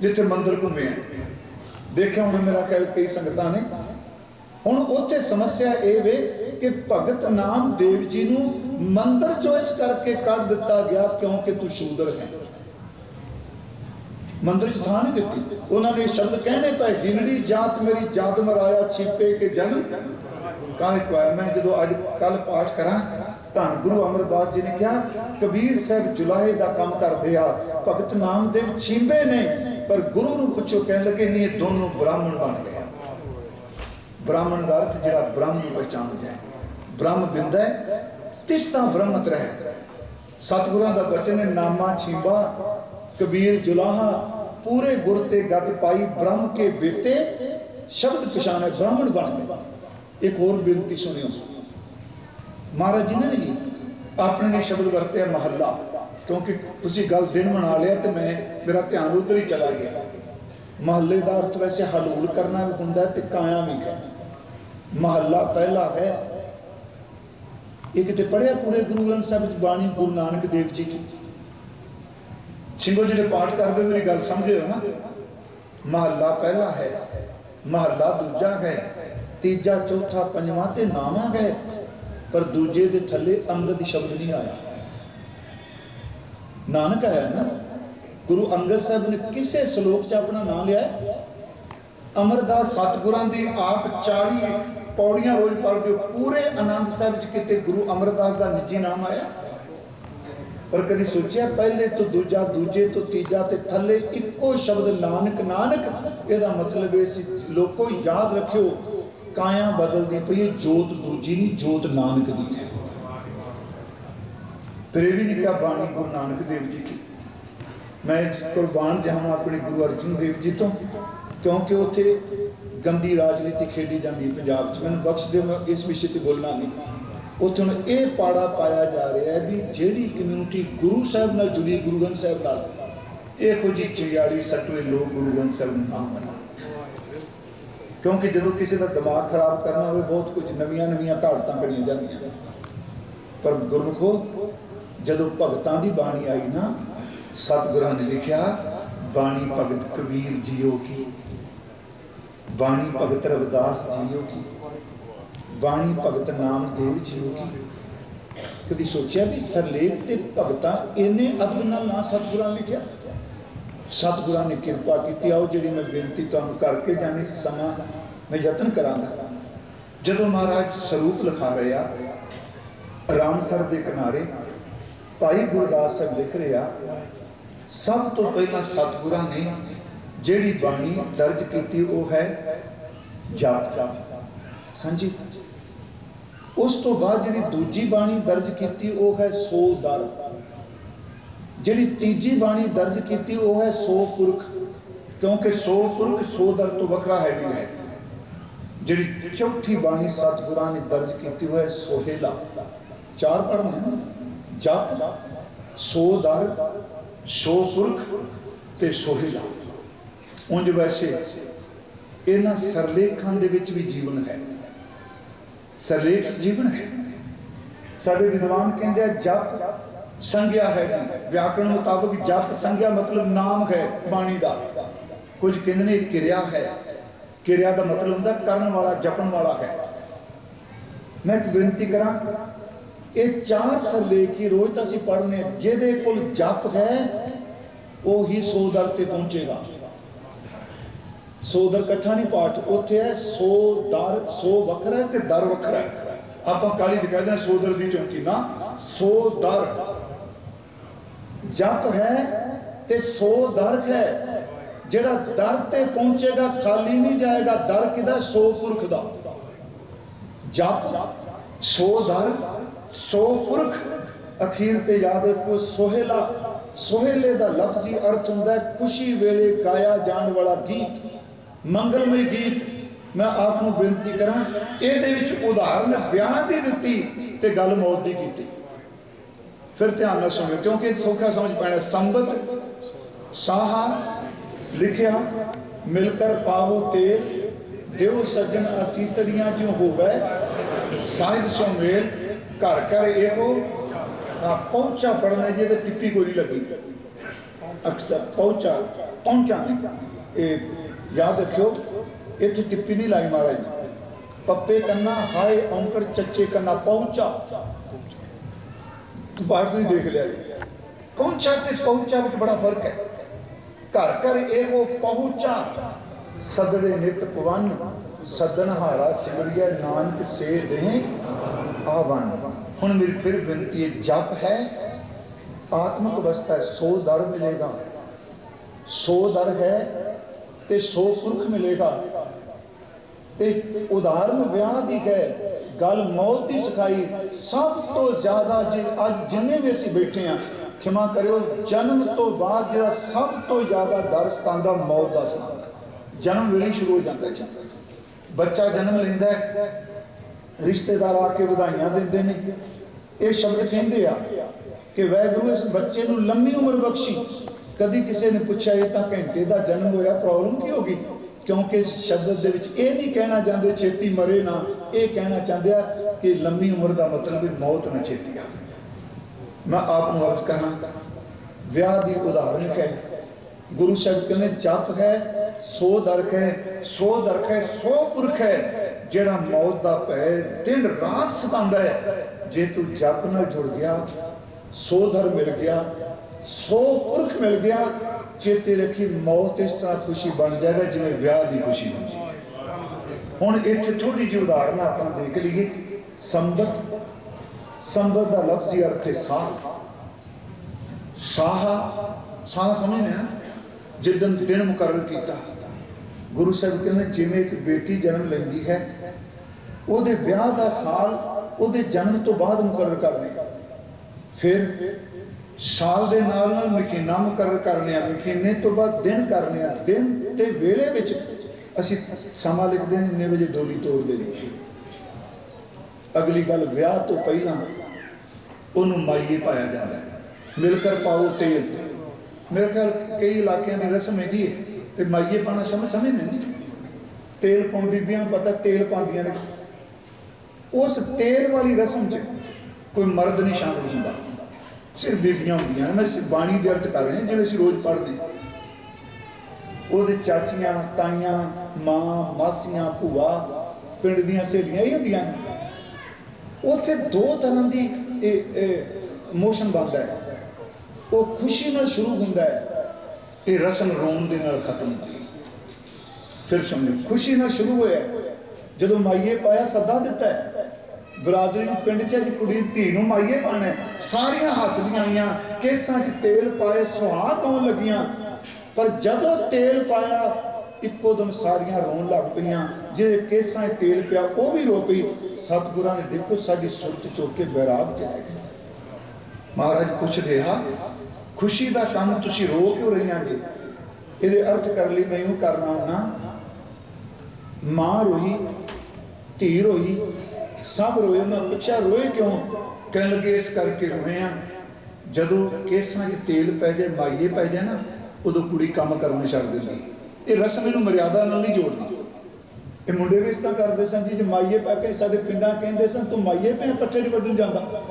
ਜਿੱਥੇ ਮੰਦਿਰ ਘੁੰਮੇ ਆ। ਦੇਖਿਆ ਹੁਣ ਮੇਰਾ ਖਿਆਲ ਕਈ ਸੰਗਤਾਂ ਨੇ। ਹੁਣ ਉੱਥੇ ਸਮੱਸਿਆ ਇਹ ਵੇ ਕਿ ਭਗਤ ਨਾਮਦੇਵ ਜੀ ਨੂੰ ਮੰਦਿਰ ਚੋਂ ਇਸ ਕਰਕੇ ਕੱਢ ਦਿੱਤਾ ਗਿਆ ਕਿਉਂਕਿ ਤੂੰ ਸ਼ੂਦਰ ਹੈ। ਮੰਦਰ 'ਚ ਥਾਂ ਨਹੀਂ ਦਿੱਤੀ। ਉਹਨਾਂ ਨੇ ਸ਼ਬਦ ਕਹਿਣੇ ਪਏ ਹਿੰਦੀ ਜਾਤ ਮੇਰੀ ਜਾਤ ਮਰਾਇਆ ਛਿਪੇ ਕੇ ਜਨ ਕਾਹੇ ਕੋਇਆ ਮੈਂ ਜਦੋਂ ਅੱਜ ਕੱਲ ਪਾਠ ਕਰਾਂ ਧੰਨ ਗੁਰੂ ਅਮਰਦਾਸ ਜੀ ਨੇ ਕਿਹਾ, ਕਬੀਰ ਸਾਹਿਬ ਜੁਲਾਹੇ ਦਾ ਕੰਮ ਕਰਦੇ ਆ, ਭਗਤ ਨਾਮਦੇਵ ਛਿੰਬੇ ਨੇ, ਪਰ ਗੁਰੂ ਨੂੰ ਪੁੱਛੋ, ਕਹਿਣ ਲੱਗੇ, ਨਹੀਂ, ਇਹ ਦੋਨੋਂ ਬ੍ਰਾਹਮਣ ਬਣ ਗਏ ਬ੍ਰਾਹਮਣ ਦਾ ਅਰਥ ਜਿਹੜਾ ਬ੍ਰਹਮ ਨੂੰ ਪਛਾਣ ਜਾਏ ਬ੍ਰਹਮ ਬਿੰਦਾ ਹੈ, ਤਿਸਤਾ ਬ੍ਰਹਮਤ ਰਹਿ ਸਤਿਗੁਰਾਂ ਦਾ ਬਚਨ ਹੈ, ਨਾਮਾ ਛਿੰਬਾ, ਕਬੀਰ ਜੁਲਾਹਾ, ਪੂਰੇ ਗੁਰ ਤੇ ਗਤ ਪਾਈ ਬ੍ਰਹਮ ਕੇ ਬੇਤੇ ਸ਼ਬਦ ਪਛਾਣੇ ਬ੍ਰਾਹਮਣ ਬਣ ਗਏ। ਇੱਕ ਹੋਰ ਬੇਨਤੀ ਸੁਣਿਓ। ਮਹਾਰਾਜ ਜੀ ਨੇ ਜੀ, ਆਪਣੇ ਨੇ ਸ਼ਬਦ ਵਰਤਿਆ ਮਹੱਲਾ, ਕਿਉਂਕਿ ਤੁਸੀਂ ਗੱਲ ਦਿਨ ਬਣਾ ਲਿਆ ਤੇ ਮੈਂ, ਮੇਰਾ ਧਿਆਨ ਉਧਰ ਹੀ ਚਲਾ ਗਿਆ। ਮਹੱਲੇ ਦਾ ਅਰਥ ਵੈਸੇ ਹਲੂਲ ਕਰਨਾ ਵੀ ਹੁੰਦਾ ਤੇ ਕਾਇਆ ਵੀ ਹੈ ਮਹੱਲਾ ਪਹਿਲਾ ਹੈ। ਇਹ ਕਿਤੇ ਪੜਿਆ ਪੂਰੇ ਗੁਰੂ ਗ੍ਰੰਥ ਸਾਹਿਬ ਵਿੱਚ ਬਾਣੀ ਗੁਰੂ ਨਾਨਕ ਦੇਵ ਜੀ ਦੀ। ਸਿੰਘੋ ਜਿਹੜੇ ਪਾਠ ਕਰਦੇ, ਮੇਰੀ ਗੱਲ ਸਮਝੇ ਹੋ ਨਾ? ਮਹੱਲਾ ਪਹਿਲਾ ਹੈ। ਮਹੱਲਾ ਦੂਜਾ ਹੈ। ਤੀਜਾ, ਚੌਥਾ, ਪੰਜਵਾਂ ਤੇ ਨਾਵਾਂ ਹੈ। ਪਰ ਦੂਜੇ ਦੇ ਥੱਲੇ ਅੰਗਦ ਸ਼ਬਦ ਨਹੀਂ ਆਇਆ। ਨਾਨਕ ਆਇਆ ਨਾ, ਗੁਰੂ ਅੰਗਦ ਸਾਹਿਬ ਨੇ ਕਿਸੇ ਸ਼ਲੋਕ 'ਚ ਆਪਣਾ ਨਾਮ ਲਿਆ ਅਮਰਦਾਸ ਸਤਿਗੁਰਾਂ ਦੀ ਆਪ 40 ਪੌੜੀਆਂ ਰੋਜ਼ ਪੜ੍ਹਦੇ ਹੋ ਪੂਰੇ ਆਨੰਦ ਸਾਹਿਬ 'ਚ ਕਿਤੇ ਗੁਰੂ ਅਮਰਦਾਸ ਦਾ ਨਿੱਜੀ ਨਾਮ ਆਇਆ? ਪਰ ਕਦੀ ਸੋਚਿਆ ਪਹਿਲੇ ਤੋਂ ਦੂਜਾ, ਦੂਜੇ ਤੋਂ ਤੀਜਾ ਤੇ ਥੱਲੇ ਇੱਕੋ ਸ਼ਬਦ ਨਾਨਕ ਨਾਨਕ, ਇਹਦਾ ਮਤਲਬ ਇਹ ਸੀ, ਲੋਕੋ ਯਾਦ ਰੱਖਿਓ ਕਾਇਆ ਬਦਲਦੀ ਪਈ ਹੈ, ਜੋਤ ਦੂਜੀ ਨਹੀਂ, ਜੋਤ ਨਾਨਕ ਦੀ ਹੈ। ਫਿਰ ਇਹ ਕਿਹਾ ਬਾਣੀ ਗੁਰੂ ਨਾਨਕ ਦੇਵ ਜੀ ਕੀ। ਮੈਂ ਕੁਰਬਾਨ ਜਾਵਾਂ ਆਪਣੇ ਗੁਰੂ ਅਰਜਨ ਦੇਵ ਜੀ ਤੋਂ, ਕਿਉਂਕਿ ਉੱਥੇ ਗੰਦੀ ਰਾਜਨੀਤੀ ਖੇਡੀ ਜਾਂਦੀ ਪੰਜਾਬ 'ਚ। ਮੈਨੂੰ ਬਖਸ਼ ਦਿਓ, ਮੈਂ ਇਸ ਵਿਸ਼ੇ ਤੇ ਬੋਲਣਾ ਨਹੀਂ। ਉੱਥੇ ਹੁਣ ਇਹ ਪਾੜਾ ਪਾਇਆ ਜਾ ਰਿਹਾ ਹੈ ਵੀ ਜਿਹੜੀ ਕਮਿਊਨਿਟੀ ਗੁਰੂ ਸਾਹਿਬ ਨਾਲ ਜੁੜੀ, ਗੁਰੂ ਗ੍ਰੰਥ ਸਾਹਿਬ ਨਾਲ, ਇਹੋ ਜਿਹੀ ਚਿੰਗਾੜੀ ਸੱਟਵੇ ਲੋਕ ਗੁਰੂ ਗ੍ਰੰਥ ਸਾਹਿਬ ਨੂੰ ਨਾ ਮੰਨਣ। ਕਿਉਂਕਿ ਜਦੋਂ ਕਿਸੇ ਦਾ ਦਿਮਾਗ ਖਰਾਬ ਕਰਨਾ ਹੋਵੇ, ਬਹੁਤ ਕੁਝ ਨਵੀਆਂ ਨਵੀਆਂ ਘਾੜਤਾਂ ਬਣੀਆਂ ਜਾਂਦੀਆਂ। ਪਰ ਗੁਰਮੁਖੋ, ਜਦੋਂ ਭਗਤਾਂ ਦੀ ਬਾਣੀ ਆਈ ਨਾ, ਸਤਿਗੁਰਾਂ ਨੇ ਲਿਖਿਆ, ਬਾਣੀ ਭਗਤ ਕਬੀਰ ਜੀਓ ਕੀ। ਬਾਣੀ ਭਗਤ ਰਵਿਦਾਸ ਜੀਓ ਕੀ। ਬਾਣੀ ਭਗਤ ਨਾਮਦੇਵ ਜੀਓ ਕੀ। ਕਦੀ ਸੋਚਿਆ ਵੀ ਸਰਲੇਖ ਤੇ ਭਗਤਾਂ ਇੰਨੇ ਅਦਬ ਨਾਲ ਨਾ ਸਤਿਗੁਰਾਂ ਨੇ ਲਿਖਿਆ? ਸਤਿਗੁਰਾਂ ਨੇ ਕਿਰਪਾ ਕੀਤੀ ਆਓ ਜਿਹੜੀ ਮੈਂ ਬੇਨਤੀ ਤੁਹਾਨੂੰ ਕਰਕੇ ਜਾਣੀ ਸਮਾਂ, ਮੈਂ ਯਤਨ ਕਰਾਂਗਾ। ਜਦੋਂ ਮਹਾਰਾਜ ਸਰੂਪ ਲਿਖਾ ਰਹੇ ਆ ਰਾਮਸਰ ਦੇ ਕਿਨਾਰੇ, ਭਾਈ ਗੁਰਦਾਸ ਸਾਹਿਬ ਲਿਖ ਰਿਹਾ ਸਭ ਤੋਂ ਪਹਿਲਾਂ ਸਤਿਗੁਰਾਂ ਨੇ ਜਿਹੜੀ ਬਾਣੀ ਦਰਜ ਕੀਤੀ ਉਹ ਹੈ ਜਾਪ। ਹਾਂਜੀ। ਉਸ ਤੋਂ ਬਾਅਦ ਜਿਹੜੀ ਦੂਜੀ ਬਾਣੀ ਦਰਜ ਕੀਤੀ ਉਹ ਹੈ ਸੋ ਦਰ ਜਿਹੜੀ ਤੀਜੀ ਬਾਣੀ ਦਰਜ ਕੀਤੀ ਉਹ ਹੈ ਸੋ ਪੁਰਖ, ਕਿਉਂਕਿ ਸੋ ਪੁਰਖ ਸੋ ਦਰ ਤੋਂ ਵੱਖਰਾ ਹੈ ਨਹੀਂ ਹੈ। ਜਿਹੜੀ ਚੌਥੀ ਬਾਣੀ ਸਤਿਗੁਰਾਂ ਨੇ ਦਰਜ ਕੀਤੀ ਉਹ ਹੈ ਸੋਹੇਲਾ। ਚਾਰ ਪੜ੍ਹਨੇ ਹਨ ਜਪ, ਸੋ ਦਰ, ਸੋ ਪੁਰਖ ਤੇ ਸੋਹੇਲਾ। ਉਂਝ ਵੈਸੇ ਇਹਨਾਂ ਸਰਲੇਖਾਂ ਦੇ ਵਿੱਚ ਵੀ ਜੀਵਨ ਹੈ। ਸਰਲੇਖ ਜੀਵਨ ਹੈ। ਸਾਡੇ ਵਿਦਵਾਨ ਕਹਿੰਦੇ ਆ, ਜਪ ਸੰਗਿਆ ਹੈ। ਜੀ ਵਿਆਕਰਣ ਮੁਤਾਬਕ ਜਪ ਸੰਗਿਆ ਮਤਲਬ ਨਾਮ ਹੈ, ਬਾਣੀ ਦਾ। ਕੁਝ ਕਹਿੰਦੇ ਨੇ ਕਿਰਿਆ ਹੈ। ਕਿਰਿਆ ਦਾ ਮਤਲਬ ਹੁੰਦਾ ਕਰਨ ਵਾਲਾ, ਜਪਣ ਵਾਲਾ ਹੈ। ਮੈਂ ਇੱਕ ਬੇਨਤੀ ਕਰਾਂ, ਇਹ ਚਾਰ ਸਰਲੇਖ ਹੀ ਰੋਜ਼ ਤਾਂ ਅਸੀਂ ਪੜ੍ਹਨੇ ਜਿਹਦੇ ਕੋਲ ਜਪ ਹੈ, ਉਹ ਹੀ ਸੋ ਦਰ ਤੇ ਪਹੁੰਚੇਗਾ। ਸੋ ਦਰ ਇਕੱਠਾ ਨਹੀਂ ਪਾਠ, ਉੱਥੇ ਹੈ ਸੋ ਦਰ ਸੋ ਵੱਖਰਾ ਤੇ ਦਰ ਵੱਖਰਾ ਆਪਾਂ ਕਾਲੀ ਚ ਕਹਿੰਦੇ ਹਾਂ ਸੋ ਦਰ ਦੀ ਚੌਂਕੀ ਨਾ ਸੋ ਦਰ ਜਪ ਹੈ ਤੇ ਸੋ ਦਰ ਹੈ। ਜਿਹੜਾ ਦਰ ਤੇ ਪਹੁੰਚੇਗਾ, ਖਾਲੀ ਨਹੀਂ ਜਾਏਗਾ। ਦਰ ਕਿਦਾ ਸੋ ਪੁਰਖ ਦਾ। ਜਪ, ਸੋ ਦਰ ਸੋ ਪੁਰਖ। ਅਖੀਰ ਤੇ ਯਾਦ ਰੱਖੋ, ਸੋਹਿਲਾ। ਸੋਹਿਲੇ ਦਾ ਲਫ਼ਜ਼ੀ ਅਰਥ ਹੁੰਦਾ ਖੁਸ਼ੀ ਵੇਲੇ ਗਾਇਆ ਜਾਣ ਵਾਲਾ ਗੀਤ। ਮੰਗਲਮਈ ਗੀਤ। ਮੈਂ ਆਪ ਨੂੰ ਬੇਨਤੀ ਕਰਾਂ, ਇਹਦੇ ਵਿੱਚ ਉਦਾਹਰਨ ਵਿਆਹ ਦੀ ਦਿੱਤੀ ਤੇ ਗੱਲ ਮੌਤ ਦੀ ਕੀਤੀ। ਫਿਰ ਧਿਆਨ ਨਾਲ ਸੁਣਿਓ, ਕਿਉਂਕਿ ਸੌਖਾ ਸਮਝ ਪੈਣਾ। ਸੰਬਤ, ਸਾਹਾ, ਲਿਖਿਆ ਮਿਲ ਕਰ ਪਾਵੋ ਤੇਲ, ਦਿਓ ਸੱਜਣ ਅਸੀਸਰੀਆਂ ਜਿਉ ਹੋਵੇ? ਸਾਹਿਬ ਸੋ ਘਰ ਘਰ ਇਹੋ ਪਹੁੰਚਾ ਪੜਨੇ ਜੇ ਤੇ ਟਿੱਪੀ ਕੋਈ ਲੱਗੀ। ਅਕਸਰ ਪਹੁੰਚਾ ਪਹੁੰਚਾ ਨਹੀਂ। ਇਹ ਯਾਦ ਰੱਖਿਓ, ਇੱਥੇ ਟਿੱਪੀ ਨਹੀਂ ਲਾਈ ਮਹਾਰਾਜ। ਪੱਪੇ ਕੰਨਾ, ਹਾਏ, ਔਂਕੜ, ਚੱਚੇ ਕੰਨਾ, ਪਹੁੰਚਾ। ਬਾਹਰ ਤੋਂ ਦੇਖ ਲਿਆ ਜੀ। ਪਹੁੰਚਾ ਤੇ ਪਹੁੰਚਾ ਵਿੱਚ ਬੜਾ ਫ਼ਰਕ ਹੈ। ਘਰ ਘਰ ਇਹੋ ਪਹੁੰਚਾ। ਸਦੜੇ ਨਿਤ ਪਵਨ ਸਦਨ ਹਾਰਾ ਸਿਮਰਿਆ ਨਾਨਕ ਸੇ ਦੇ ਆਵਨ। ਹੁਣ ਮੇਰੀ ਫਿਰ ਬੇਨਤੀ ਹੈ ਜਪ ਹੈ ਆਤਮਿਕ ਅਵਸਥਾ ਹੈ, ਸੋ ਦਰ ਮਿਲੇਗਾ। ਸੋ ਦਰ ਹੈ ਤੇ ਸੋ ਪੁਰਖ ਮਿਲੇਗਾ। ਤੇ ਉਦਾਹਰਨ ਵਿਆਹ ਦੀ ਹੈ। ਗੱਲ ਮੌਤ ਦੀ ਸਿਖਾਈ ਸਭ ਤੋਂ ਜ਼ਿਆਦਾ ਜੇ ਅੱਜ ਜਿੰਨੇ ਵੀ ਅਸੀਂ ਬੈਠੇ ਆ ਖਿਮਾ ਕਰਿਓ, ਜਨਮ ਤੋਂ ਬਾਅਦ ਜਿਹੜਾ ਸਭ ਤੋਂ ਜ਼ਿਆਦਾ ਡਰ ਸਤਾਉਂਦਾ ਮੌਤ ਦਾ ਸਤਾਉਂਦਾ ਜਨਮ ਵੇਲੇ ਸ਼ੁਰੂ ਹੋ ਜਾਂਦਾ ਹੈ ਬੱਚਾ ਜਨਮ ਲੈਂਦਾ ਹੈ, ਰਿਸ਼ਤੇਦਾਰ ਆ ਕੇ ਵਧਾਈਆਂ ਦਿੰਦੇ ਨੇ। ਇਹ ਸ਼ਬਦ ਕਹਿੰਦੇ ਆ ਕਿ ਵੈਗੁਰੂ ਇਸ ਬੱਚੇ ਨੂੰ ਲੰਮੀ ਉਮਰ ਬਖਸ਼ੀ। ਕਦੀ ਕਿਸੇ ਨੇ ਪੁੱਛਿਆ, ਇਹ ਤਾਂ ਘੰਟੇ ਦਾ ਜਨਮ ਹੋਇਆ, ਪ੍ਰੋਬਲਮ ਕੀ ਹੋ ਗਈ? ਕਿਉਂਕਿ ਸ਼ਬਦ ਦੇ ਵਿੱਚ ਇਹ ਨਹੀਂ ਕਹਿਣਾ ਚਾਹੁੰਦੇ ਛੇਤੀ ਮਰੇ ਨਾ, ਇਹ ਕਹਿਣਾ ਚਾਹੁੰਦੇ ਆ ਕਿ ਲੰਮੀ ਉਮਰ ਦਾ ਮਤਲਬ ਵੀ ਮੌਤ ਨਾ ਛੇਤੀ ਆਵੇ। ਮੈਂ ਆਪ ਨੂੰ ਅਰਜ਼ ਕਰਾਂ, ਵਿਆਹ ਦੀ ਉਦਾਹਰਨ ਹੈ। ਗੁਰੂ ਸਾਹਿਬ ਕਹਿੰਦੇ, ਜਪ ਹੈ, ਸੋ ਦਰਖ ਹੈ, ਸੋ ਦਰਖ ਹੈ, ਸੋ ਪੁਰਖ ਹੈ, ਜਿਹੜਾ ਮੌਤ ਦਾ ਭੈ ਦਿਨ ਰਾਤ ਸਤਾਉਂਦਾ ਹੈ, ਜੇ ਤੂੰ ਜਪ ਨਾਲ ਜੁੜ ਗਿਆ, ਸੋ ਦਰ ਮਿਲ ਗਿਆ, ਸੋ ਪੁਰਖ ਮਿਲ ਗਿਆ ਚੇਤੇ ਰੱਖੀ ਮੌਤ ਇਸ ਤਰ੍ਹਾਂ ਖੁਸ਼ੀ ਬਣ ਜਾਏਗਾ ਜਿਵੇਂ ਵਿਆਹ ਦੀ ਖੁਸ਼ੀ ਹੁੰਦੀ ਹੁਣ ਇੱਥੇ ਥੋੜੀ ਜਿਹੀ ਉਦਾਹਰਨ ਆਪਾਂ ਦੇਖ ਲਈਏ। ਸੰਬਤ ਸੰਬਤ ਦਾ ਲਫ਼ਜ਼ੀ ਅਰਥ ਹੈ ਸਾਹ। ਸਾਹ ਸਾਹ ਸਮਝਦੇ ਆ ਜਿੱਦਨ ਦਿਨ ਮੁਕਰਰ ਕੀਤਾ, ਗੁਰੂ ਸਾਹਿਬ ਕਹਿੰਦੇ, ਜਿਵੇਂ ਇੱਕ ਬੇਟੀ ਜਨਮ ਲੈਂਦੀ ਹੈ, ਉਹਦੇ ਵਿਆਹ ਦਾ ਸਾਲ ਉਹਦੇ ਜਨਮ ਤੋਂ ਬਾਅਦ ਮੁਕਰਰ ਕਰਨੇ। ਫਿਰ ਸਾਲ ਦੇ ਨਾਲ ਨਾਲ ਮਹੀਨਾ ਮੁਕਰਰ ਕਰ ਲਿਆ ਮਹੀਨੇ ਤੋਂ ਬਾਅਦ ਦਿਨ ਕਰ ਲਿਆ। ਦਿਨ ਤੇ ਵੇਲੇ ਵਿੱਚ ਅਸੀਂ ਸਮਾਂ ਲਿਖਦੇ ਨੇ ਇੰਨੇ ਵਜੇ ਡੋਲੀ ਤੋਰਦੇ ਨੇ ਅਗਲੀ ਗੱਲ, ਵਿਆਹ ਤੋਂ ਪਹਿਲਾਂ ਉਹਨੂੰ ਮਾਈਏ ਪਾਇਆ ਜਾਂਦਾ ਹੈ। ਮਿਲ ਕਰ ਪਾਓ ਤੇਲ। ਮੇਰੇ ਖਿਆਲ ਕਈ ਇਲਾਕਿਆਂ ਦੀ ਰਸਮ ਹੈ ਜੀ ਤੇ ਮਾਈਏ ਪਾਣਾ ਸਮਝ ਸਮਝਦੇ ਜੀ ਤੇਲ ਪਾਉਂ ਬੀਬੀਆਂ ਨੂੰ ਪਤਾ ਤੇਲ ਪਾਉਂਦੀਆਂ ਨੇ। ਉਸ ਤੇਲ ਵਾਲੀ ਰਸਮ 'ਚ ਕੋਈ ਮਰਦ ਨਹੀਂ ਸ਼ਾਮਲ ਹੁੰਦਾ। ਸਿਰਫ ਬੀਬੀਆਂ ਹੁੰਦੀਆਂ ਨੇ। ਮੈਂ ਸਿ- ਬਾਣੀ ਦੇ ਅਰਥ ਕਰ ਰਿਹਾ, ਜਿਹੜੇ ਅਸੀਂ ਰੋਜ਼ ਪੜ੍ਹਦੇ ਹਾਂ। ਉਹਦੇ ਚਾਚੀਆਂ, ਤਾਈਆਂ, ਮਾਂ, ਮਾਸੀਆਂ, ਭੂਆ, ਪਿੰਡ ਦੀਆਂ ਸਹੇਲੀਆਂ ਹੀ ਹੁੰਦੀਆਂ ਨੇ। ਉੱਥੇ ਦੋ ਤਰ੍ਹਾਂ ਦੀ ਇਹ ਮੋਸ਼ਨ ਬਣਦਾ ਹੈ। ਉਹ ਖੁਸ਼ੀ ਨਾਲ ਸ਼ੁਰੂ ਹੁੰਦਾ ਹੈ ਇਹ ਰਸਮ ਰੋਣ ਦੇ ਨਾਲ ਖਤਮ ਹੁੰਦੀ ਫਿਰ ਸਮਝੋ, ਖੁਸ਼ੀ ਨਾਲ ਸ਼ੁਰੂ ਹੋਇਆ। ਜਦੋਂ ਮਾਈਏ ਪਾਇਆ, ਸੱਦਾ ਦਿੱਤਾ ਹੈ। ਬਰਾਦਰੀ ਨੂੰ ਪਿੰਡ 'ਚ ਅੱਜ ਕੁੜੀ ਧੀ ਨੂੰ ਮਾਈਏ ਪਾਣਾ ਸਾਰੀਆਂ ਹੱਸਦੀਆਂ ਆਈਆਂ, ਕੇਸਾਂ 'ਚ ਤੇਲ ਪਾਏ ਸੁਹਾਗ ਆਉਣ ਲੱਗੀਆਂ। ਪਰ ਜਦੋਂ ਤੇਲ ਪਾਇਆ, ਇੱਕੋ ਦਮ ਸਾਰੀਆਂ ਰੋਣ ਲੱਗ ਪਈਆਂ। ਜਿਹਦੇ ਕੇਸਾਂ 'ਚ ਤੇਲ ਪਿਆ, ਉਹ ਵੀ ਰੋ ਪਈ। ਸਤਿਗੁਰਾਂ ਨੇ ਦੇਖੋ ਸਾਡੀ ਸੁਰਤ ਚੁੱਕ ਕੇ ਬੈਰਾਗ ਚ ਗਏ ਮਹਾਰਾਜ ਪੁੱਛ ਰਿਹਾ ਖੁਸ਼ੀ ਦਾ ਕੰਮ ਤੁਸੀਂ ਰੋ ਕਿਉਂ ਰਹੀਆਂ ਜੀ? ਇਹਦੇ ਅਰਥ ਕਰ ਲਈ, ਮੈਂ ਇਹਨੂੰ ਕਰਨਾ ਹੁਣਾ ਮਾਂ ਰੋਈ, ਧੀ ਰੋਈ ਸਭ ਰੋਏ ਮੈਂ ਪੁੱਛਿਆ, ਰੋਏ ਕਿਉਂ? ਕਹਿਣ ਲੱਗੇ, ਇਸ ਕਰਕੇ ਰੋਏ ਆ। ਜਦੋਂ ਕੇਸਾਂ 'ਚ ਤੇਲ ਪੈ ਜਾਏ, ਮਾਈਏ ਪੈ ਜਾਏ ਨਾ, ਉਦੋਂ ਕੁੜੀ ਕੰਮ ਕਰਨਾ ਛੱਡ ਦਿੰਦੀ। ਇਹ ਰਸਮ ਇਹਨੂੰ ਮਰਿਆਦਾ ਨਾਲ ਨਹੀਂ ਜੋੜਦੀ। ਇਹ ਮੁੰਡੇ ਵੀ ਇਸ ਤਰ੍ਹਾਂ ਕਰਦੇ ਸਨ ਜੀ, ਜੇ ਮਾਈਏ ਪਾ ਕੇ ਸਾਡੇ ਪਿੰਡਾਂ ਕਹਿੰਦੇ ਸਨ, ਤੂੰ ਮਾਈਏ ਪੈ ਪੱਠੇ ਚ ਵੱਢਣ ਜਾਂਦਾ।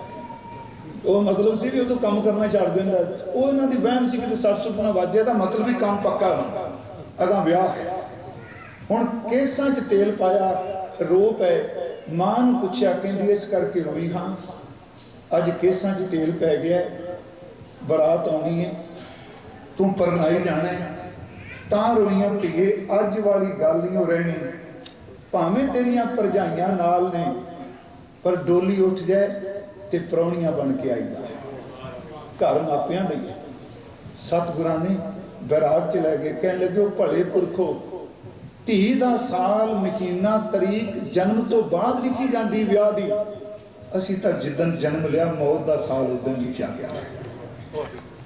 ਉਹ ਮਤਲਬ ਸੀ ਵੀ ਉਹ ਤੋਂ ਕੰਮ ਕਰਨਾ ਛੱਡ ਦਿੰਦਾ। ਉਹ ਇਹਨਾਂ ਦੀ ਵਹਿਮ ਸੀ ਵੀ ਤੇ ਸੱਤ ਸੁਪਨਾ ਵਾਜਿਆ ਦਾ ਮਤਲਬ ਵੀ ਕੰਮ ਪੱਕਾ ਹੋਣਾ। ਅਗਾ ਵਿਆਹ ਹੁਣ ਕੇਸਾਂ 'ਚ ਤੇਲ ਪਾਇਆ, ਰੋ ਪਏ। ਮਾਂ ਨੂੰ ਪੁੱਛਿਆ, ਕਹਿੰਦੀ ਇਸ ਕਰਕੇ ਰੋਈ ਹਾਂ। ਅੱਜ ਕੇਸਾਂ 'ਚ ਤੇਲ ਪੈ ਗਿਆ ਬਰਾਤ ਆਉਣੀ ਹੈ, ਤੂੰ ਪਰਨਾਈ ਜਾਣਾ ਹੈ। ਤਾਂ ਰੋਈਆਂ ਧੀਏ, ਅੱਜ ਵਾਲੀ ਗੱਲ ਨਹੀਂ ਹੋ ਰਹਿਣੀ ਭਾਵੇਂ ਤੇਰੀਆਂ ਭਰਜਾਈਆਂ ਨਾਲ ਨੇ, ਪਰ ਡੋਲੀ ਉੱਠ ਜਾਏ ਤੇ ਪ੍ਰਾਹੁਣੀਆਂ ਬਣ ਕੇ ਆਈਦਾ ਘਰ ਮਾਪਿਆਂ ਦਾ ਹੀ ਹੈ। ਸਤਿਗੁਰਾਂ ਨੇ ਬਰਾਤ ਚ ਲੈ ਕੇ ਕਹਿਣ ਲੱਗੇ, "ਉਹ ਭਲੇ ਪੁਰਖੋ ਧੀ ਦਾ ਸਾਲ ਮਹੀਨਾ ਤਰੀਕ ਜਨਮ ਤੋਂ ਬਾਅਦ ਲਿਖੀ ਜਾਂਦੀ ਵਿਆਹ ਦੀ। ਅਸੀਂ ਤਾਂ ਜਿੱਦਨ ਜਨਮ ਲਿਆ, ਮੌਤ ਦਾ ਸਾਲ ਉਸ ਦਿਨ ਲਿਖਿਆ ਗਿਆ।